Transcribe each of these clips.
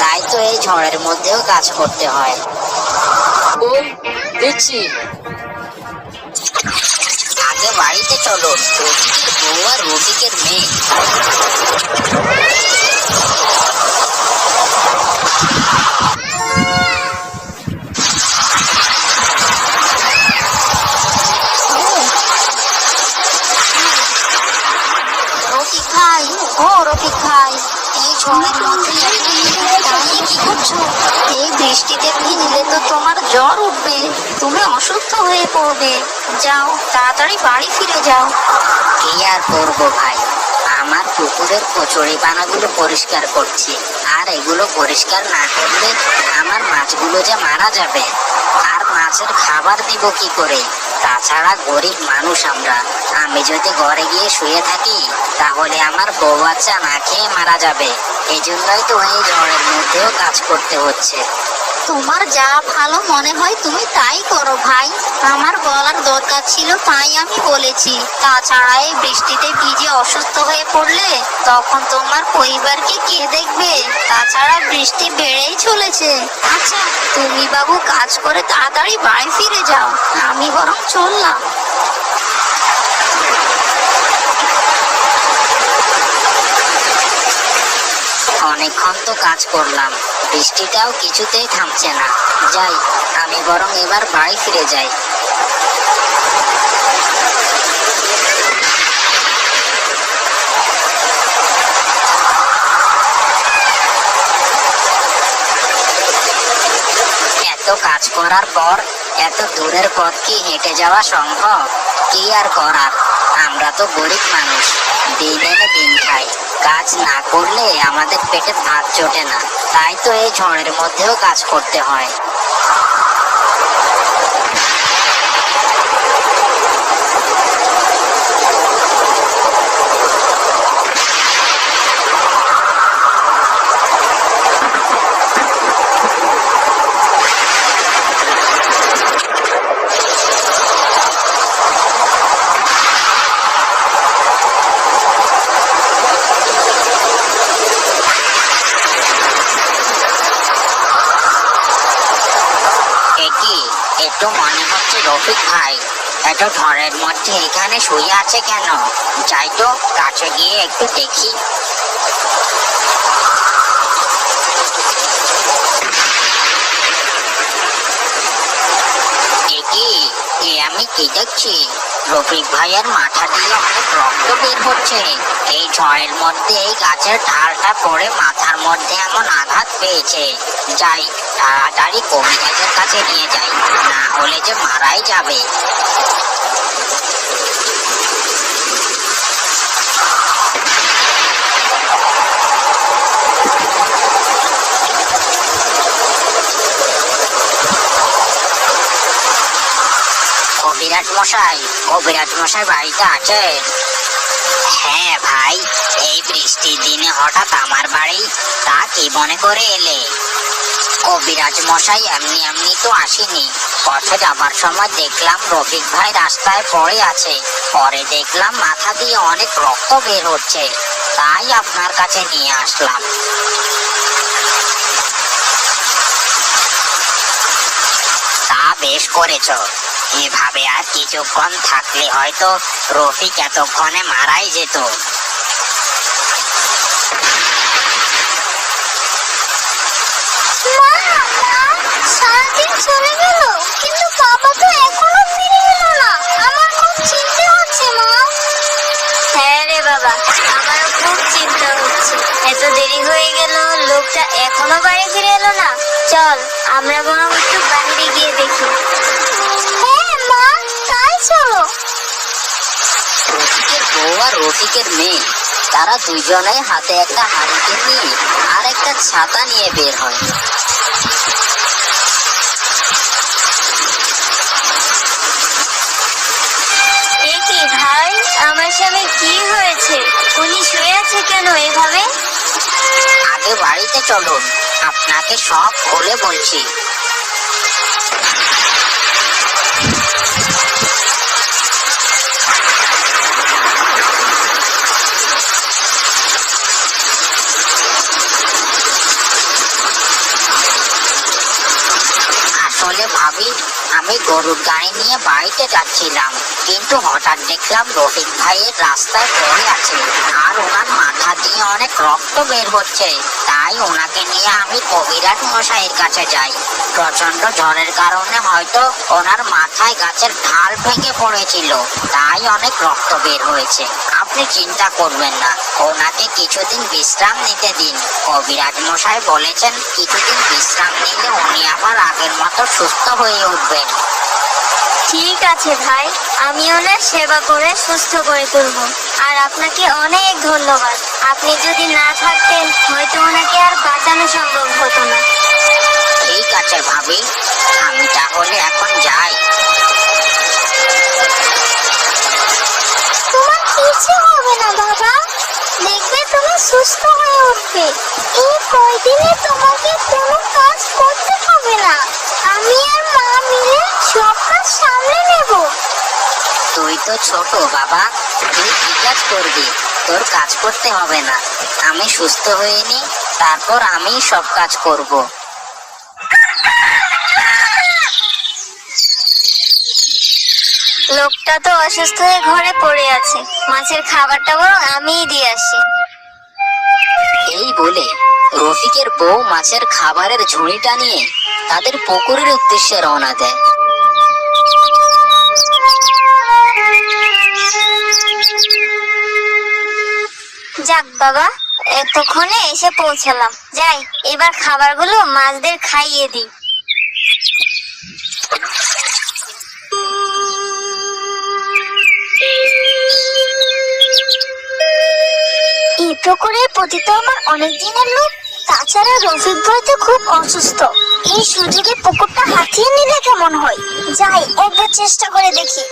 তাই তো এই ঝড়ের মধ্যেও কাজ করতে হয়। ওই দেখছি। আগে বাড়িতে চলো রফিকের বউ আর রফিকের মেয়ে। ভাই ও রফিক ভাই এই ঝড়ের মধ্যে কি করছ? এই বৃষ্টিতে ভিজলে তো তোমার জ্বর উঠবে, তুমি অসুস্থ হয়ে পড়বে। যাও, তাড়াতাড়ি বাড়ি ফিরে যাও। কি আর করব ভাই? আমার পুকুরের কচুরি পানাগুলো পরিষ্কার করছি। আর এগুলো পরিষ্কার না করলে আমার মাছগুলো যে মারা যাবে। আর মাছের খাবার দিব কি করে? তাছাড়া গরিব মানুষ আমরা। আমি যদি ঘরে গিয়ে শুয়ে থাকি তাহলে আমার বউ বাচ্চা না খেয়ে মারা যাবে। এই জন্যই তো এই ঝড়ের মধ্যেও কাজ করতে হচ্ছে। তোমার যা ভালো মনে হয় তুমি তাই করো ভাই। আমার বলার দরকার ছিল তাই আমি বলেছি। তাছাড়া এই বৃষ্টিতে ভিজে অসুস্থ হয়ে পড়লে তখন তোমার পরিবারকে কে দেখবে? তাছাড়া বৃষ্টি বেড়েই চলেছে। আচ্ছা। তুমি বাবু কাজ করে তাড়াতাড়ি বাড়ি ফিরে যাও। আমি বরং চললাম। অনেকক্ষণ তো কাজ করলাম, বৃষ্টিটাও কিছুতেই থামছে না। যাই, আমি বরং এবার বাড়ি ফিরে যাই। এত কাজ করার পর এত দূরের পথ কি হেঁটে যাওয়া সম্ভব? কি আর করার? আমরা তো গরিব মানুষ। দিন এনে দিন খাই। কাজ না করলে আমাদের পেটে ভাত জোটে না। তাই তো এই ঝড়ের মধ্যেও কাজ করতে হয় একই একটু মনে হচ্ছে রফিক ভাই, এত ঝড়ের মধ্যে এখানে শুয়ে আছে কেন? যাই তো, কাছে গিয়ে একটু দেখি। দেখি আমি কি দেখছি? রফিক ভাইয়ের মাথা দিয়ে অনেক রক্ত বের হচ্ছে। এই ঝড়ের মধ্যে এই গাছের ঢালটা পড়ে মাথার মধ্যে এমন আঘাত পেয়েছে। যাই, তাড়াতাড়ি কবিরাজের কাছে নিয়ে যাই, না হলে যে মারাই যাবে। কবিরাজ মশাই কবিরাজ মশাই বাড়িতে আছেন? হ্যাঁ ভাই, এই বৃষ্টির দিনে হঠাৎ আমার বাড়ি, তা কি মনে করে এলে? কবিরাজ মশাই, এমনি এমনি তো আসেনি। পথে যাবার সময় দেখলাম রফিক ভাই রাস্তায় পড়ে আছে। পরে দেখলাম মাথা দিয়ে অনেক রক্ত বের হচ্ছে। তাই আপনার কাছে নিয়ে আসলাম। তা বেশ করেছ। এভাবে আর কিছুক্ষণ থাকলে হয়তো রফিক এতক্ষণে মারাই যেত। মা মা সারাদিন চলে গেল কিন্তু বাবা তো এখনও ফিরে এলো না। আমার খুব চিন্তা হচ্ছে মা। হ্যাঁ রে বাবা আমারও খুব চিন্তা হচ্ছে। এত দেরি হয়ে গেল লোকটা এখনও বাড়ি ফিরে এলো না। চল আমরা বরং একটু বাইরে গিয়ে দেখি। চলো। রফিকের বউ আর রফিকের মেয়ে তারা দুজনেই হাতে একটা হাড়িকে নিয়ে আর একটা ছাতা নিয়ে বের হয়। ভাই আমার স্বামী কি হয়েছে? উনি শুয়ে আছে কেন এভাবে? আগে বাড়িতে চলুন আপনাকে সব খুলে বলছি। ভাবি আমি গরুর গাড়ি নিয়ে বাড়িতে যাচ্ছিলাম, কিন্তু হঠাৎ দেখলাম রফিক ভাইয়ের রাস্তায় পড়ে আছে, আর ওনার মাথা দিয়ে অনেক রক্ত বের হচ্ছে, তাই ওনাকে নিয়ে আমি কবিরাজ মশাইয়ের কাছে যাই। প্রচণ্ড ঝড়ের কারণে হয়তো ওনার মাথায় গাছের ঢাল ভেঙে পড়েছিল, তাই অনেক রক্ত বের হয়েছে। আপনি চিন্তা করবেন না। ওনাকে কিছুদিন বিশ্রাম নিতে দিন। কবিরাজ মশাই বলেছেন কিছুদিন বিশ্রাম নিলে উনি আবার আগের মতো সুস্থ হয়ে উঠবেন। ঠিক আছে ভাই আমি ওনার সেবা করে সুস্থ করে তুলব। আর আপনাকে অনেক ধন্যবাদ। আপনি যদি না থাকতেন হয়তো ওনাকে আর বাঁচানো সম্ভব হতো না। ঠিক আছে ভাবি আমি তাহলে এখন যাই। সুস্থ হয়ে উঠবে। এই কয়দিনে তোমাকে কোনো কাজ করতে হবে না। আমি আর মা মিলে সব কাজ সামলে নেব। তুই তো ছোট বাবা। তুই কি কাজ করবি? তোর কাজ করতে হবে না। আমি সুস্থ হয়ে নি তারপর আমি সব কাজ করব। লোকটা তো অসুস্থ হয়ে ঘরে পড়ে আছে। মাছের খাবারটা বরং আমিই দিয়ে আসি। এই বলে রফিকের বউ মাছের খাবারের ঝুড়িটা নিয়ে তাদের পুকুরের উদ্দেশ্যে রওনা দেয়। যাক বাবা, এতক্ষণে এসে পৌঁছালাম। যাই, এবার খাবারগুলো মাছদের খাইয়ে দিই। এই পুকুরের প্রতি তো আমার অনেক দিনের লোক। তাছাড়া রফিক ভাই তো খুব অসুস্থ। এই সুযোগে পুকুরটা হাতিয়ে নিলে কেমন হয়? যাই, একবার চেষ্টা করে দেখি।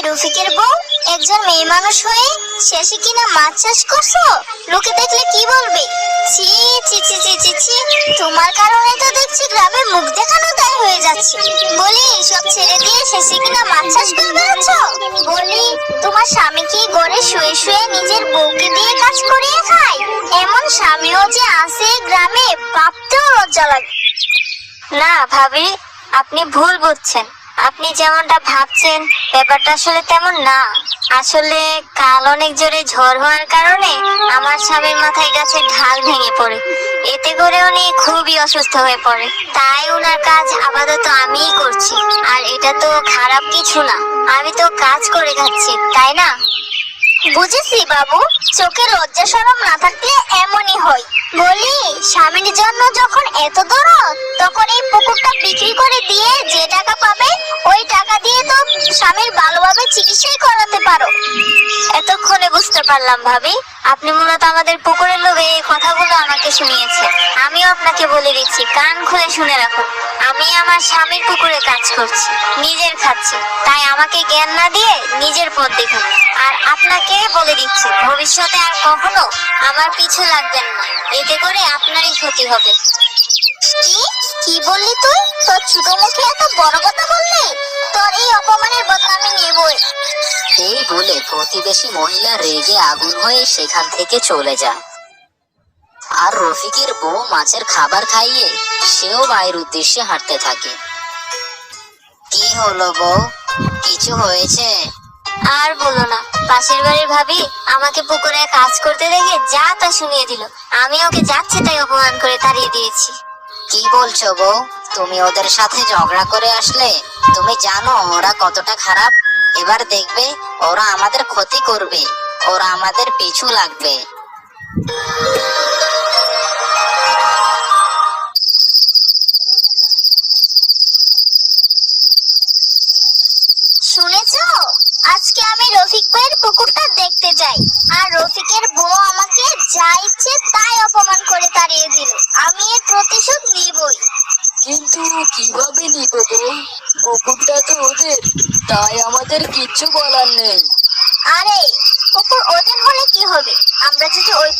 এই রফিকের বউ? একজন মেয়ে মানুষ হয়ে শেষে কিনা মাছ চাষ করছ? লোকে দেখলে কি বলবে? ছি ছি ছি ছি ছি ছি। তোমার কারণে তো দেখছি গ্রামে মুখ দেখানো দায় হয়ে যাচ্ছে। বলি, সব ছেড়ে দিয়ে শেষে কিনা মাছ চাষ করে বেড়াচ্ছ? বলি, তোমার স্বামী কি ঘরে শুয়ে শুয়ে নিজের বউকে দিয়ে কাজ করিয়ে খায়? এমন স্বামীও যে আছে গ্রামে, ভাবতেও লজ্জা লাগে। না, ভাবি আপনি ভুল বুঝছেন। আপনি যেমনটা ভাবছেন, ব্যাপারটা আসলে তেমন না। আসলে কাল অনেক জোরে ঝড় হওয়ার কারণে আমার স্বামীর মাথায় গাছের ঢাল ভেঙে পড়ে। এতে করে উনি খুবই অসুস্থ হয়ে পড়ে। তাই ওনার কাজ আপাতত আমিই করছি। আর এটা তো খারাপ কিছু না। আমি তো কাজ করে খাচ্ছি তাই না? বুঝেছি, বাবু। চোখে লজ্জা সরম না থাকলে এমনই হয়। বলি, স্বামীর জন্য যখন এত দরদ তখন এই পুকুরটা বিক্রি করে দিয়ে যে টাকা পাবে, ওই টাকা দিয়ে তো স্বামীর ভালোভাবে চিকিৎসাই করাতে পারো। এতক্ষণে বুঝতে পারলাম ভাবি, আপনি মূলত আমাদের পুকুরের লোভে এই কথাগুলো আমাকে শুনিয়েছে আমিও আপনাকে বলে দিচ্ছি, কান খুলে শুনে রাখুন। আমি আমার স্বামীর পুকুরে কাজ করছি, নিজের খাচ্ছি। তাই আমাকে জ্ঞান না দিয়ে নিজের পথ দেখুন। আর আপনাকে বলে দিচ্ছি, ভবিষ্যতে আর কখনো আমার পিছু লাগবেন না। এতে করে আপনারই ক্ষতি হবে। কি? কি বললি তুই? তোর ছোট প্রতিবেশী মহিলা রেগে আগুন হয়ে সেখান থেকে চলে যায়। আর রফিকের বউ মাছের খাবার খাইয়ে সেও বাড়ির উদ্দেশ্যে হাঁটতে থাকে। কি হলো বউ? কিছু হয়েছে? আর বলো না। পাশের বাড়ির ভাবি আমাকে পুকুরে কাজ করতে দেখে যা তা শুনিয়ে দিল। আমি ওকে যাচ্ছে তাই অপমান করে তাড়িয়ে দিয়েছি। কি বলছো বউ? তুমি ওদের সাথে ঝগড়া করে আসলে? তুমি জানো ওরা কতটা খারাপ। এবার দেখবে ওরা আমাদের ক্ষতি করবে ওরা আমাদের পিছু লাগবে। শুনেছো? আজকে আমি রফিক ভাইয়ের পুকুরটা দেখতে যাই। আর রফিকের বউ আমাকে যা ইচ্ছে তাই অপমান করে তাড়িয়ে দিল। আমি এর প্রতিশোধ নিবই। কিন্তু কীভাবে নিব বউ? পুকুরটা তো ওদের তাই আমাদের কিচ্ছু বলার নেই। আরে পুকুর ওদের হলে কি হবে? আমরা যদি ওই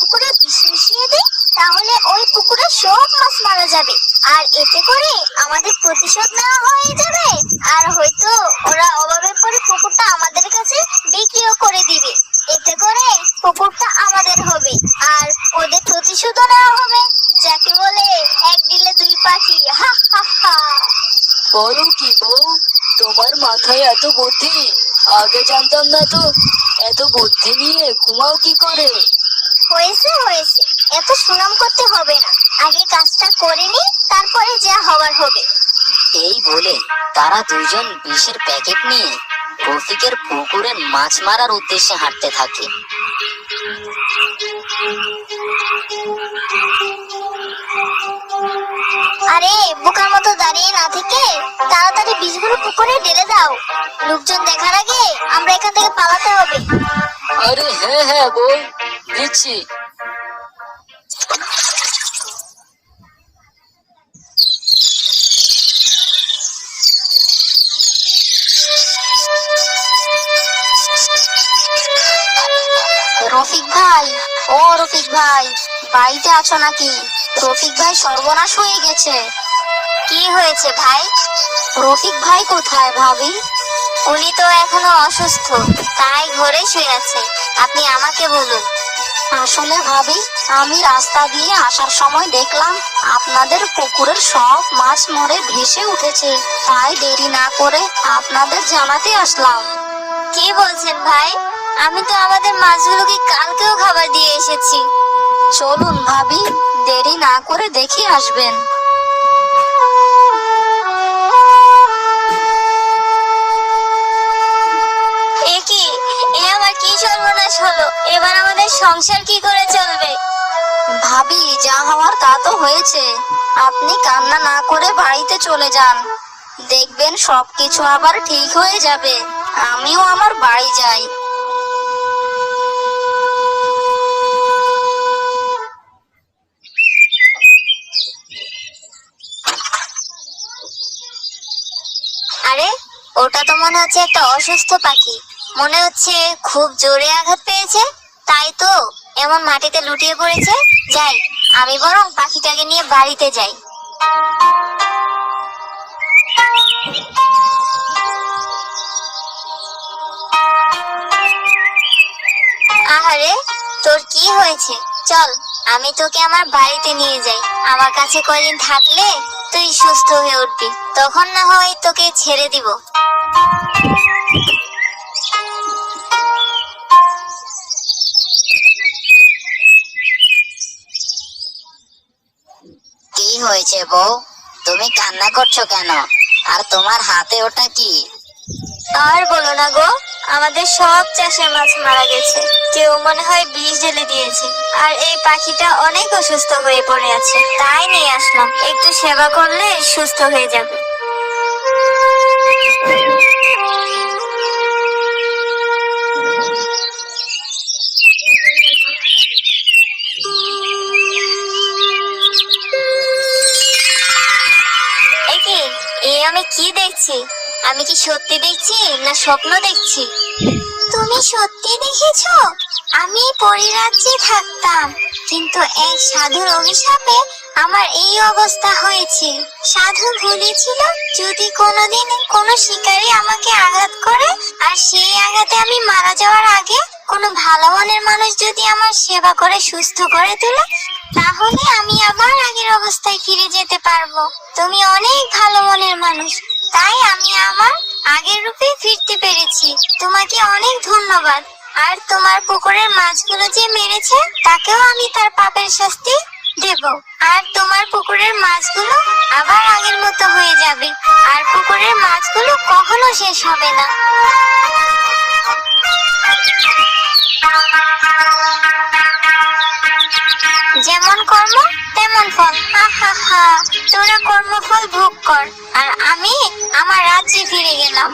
বিষ মিশিয়ে দিই তাহলে ওই পুকুরে সব মাছ মারা যাবে আর এতে করে আমাদের প্রতিশোধ নেওয়া হয়ে যাবে আর হয়তো ওরা অভাবে পড়ে পুকুরটা আমাদের কাছে বিক্রিও করে দিবে এতে করে পুকুরটা আমাদের হবে আর ওদের প্রতিশোধও নেওয়া হবে যাকে বলো কি বউ তোমার মাথায় এত বুদ্ধি আগে জানতাম না তো এত বুদ্ধি নিয়ে ঘুমাও কি করে? হয়েছে হয়েছে। এত সুনাম করতে হবে না। আগে কাজটা করে নি তারপরে যা হবার হবে। এই বলে তারা দুজন বিষের প্যাকেট নিয়ে রফিকের পুকুরে মাছ মারার উদ্দেশ্যে হাঁটতে থাকে। আরে, বোকার মতো দাঁড়িয়ে না থেকে তাড়াতাড়ি বীজগুলো পুকুরে ঢেলে দাও। লোকজন দেখার আগে আমরা এখান থেকে পালাতে হবে। আরে হ্যাঁ হ্যাঁ বল দিচ্ছি। রফিক ভাই, ও রফিক ভাই, বাড়িতে আছো নাকি? রফিক ভাই সর্বনাশ হয়ে গেছে। কি হয়েছে ভাই? রফিক ভাই কোথায় ভাবি? উনি তো এখনও অসুস্থ, তাই ঘরে শুয়ে আছে। আপনি আমাকে বলুন। আসলে ভাবি, আমি রাস্তা দিয়ে আসার সময় দেখলাম, আপনাদের পুকুরের সব মাছ মরে ভেসে উঠেছে। তাই দেরি না করে আপনাদের জানাতে আসলাম। কি বলছেন ভাই? আমি তো আমাদের মাছগুলোকে কালকেও খাবার দিয়ে এসেছি। চলুন ভাবি, দেরি না করে দেখে আসবেন। এ কি? এ আমার কি সর্বনাশ হলো? এবার আমাদের সংসার কি করে চলবে? ভাবি, যা হওয়ার তা তো হয়েছে। আপনি কান্না না করে বাড়িতে চলে যান। দেখবেন সবকিছু আবার ঠিক হয়ে যাবে। আমিও আমার বাড়ি যাই। আরে, ওটা তো মনে হচ্ছে একটা অসুস্থ পাখি। মনে হচ্ছে খুব জোরে আঘাত পেয়েছে। তাই তো এমন মাটিতে লুটিয়ে পড়েছে। যাই, আমি বরং পাখিটাকে নিয়ে বাড়িতে যাই। আহারে তোর কি হয়েছে? চল আমি তোকে আমার বাড়িতে নিয়ে যাই। আমার কাছে কয়দিন থাকলে তুই সুস্থ হয়ে উঠবি। তখন না হয় তোকে ছেড়ে দিব। কি হয়েছে বউ? তুমি কান্না করছ কেন? আর তোমার হাতে ওটা কি? আর বলো না গো আমাদের সব চাষের মাছ মারা গেছে। কেউ মনে হয় বিষ ঢেলে দিয়েছে। আর এই পাখিটা অনেক অসুস্থ হয়ে পড়ে আছে। তাই নিয়ে আসলাম। একটু সেবা করলে সুস্থ হয়ে যাবে। আমি কি দেখছি? আমি কি সত্যি দেখছি না স্বপ্ন দেখছি? তুমি সত্যি দেখেছ? আমি পরিরাজ্যে থাকতাম, কিন্তু এক সাধুর অভিশাপে আমার এই অবস্থা হয়েছে। সাধু বলেছিল যদি কোনোদিন কোনো শিকারী আমাকে আঘাত করে, আর সেই আঘাতে আমি মারা যাওয়ার আগে কোনো ভালো মনের মানুষ যদি আমার সেবা করে, সুস্থ করে তোলে, তাহলে আমি আবার আগের অবস্থায় ফিরে যেতে পারব। তুমি অনেক ভালো মনের মানুষ তাই আমি আমার আগের রূপে ফিরতে পেরেছি। তোমাকে অনেক ধন্যবাদ। আর তোমার পুকুরের মাছগুলো যে মেরেছে, তাকেও আমি তার পাপের শাস্তি দেব। আর তোমার পুকুরের মাছগুলো আবার আগের মতো হয়ে যাবে। আর পুকুরের মাছগুলো কখনো শেষ হবে না। যেমন কর্ম, তেমন ফল। হা হা হা। তোরা কর্মফল ভোগ কর, আর আমি আমার রাজ্যে ফিরে গেলাম।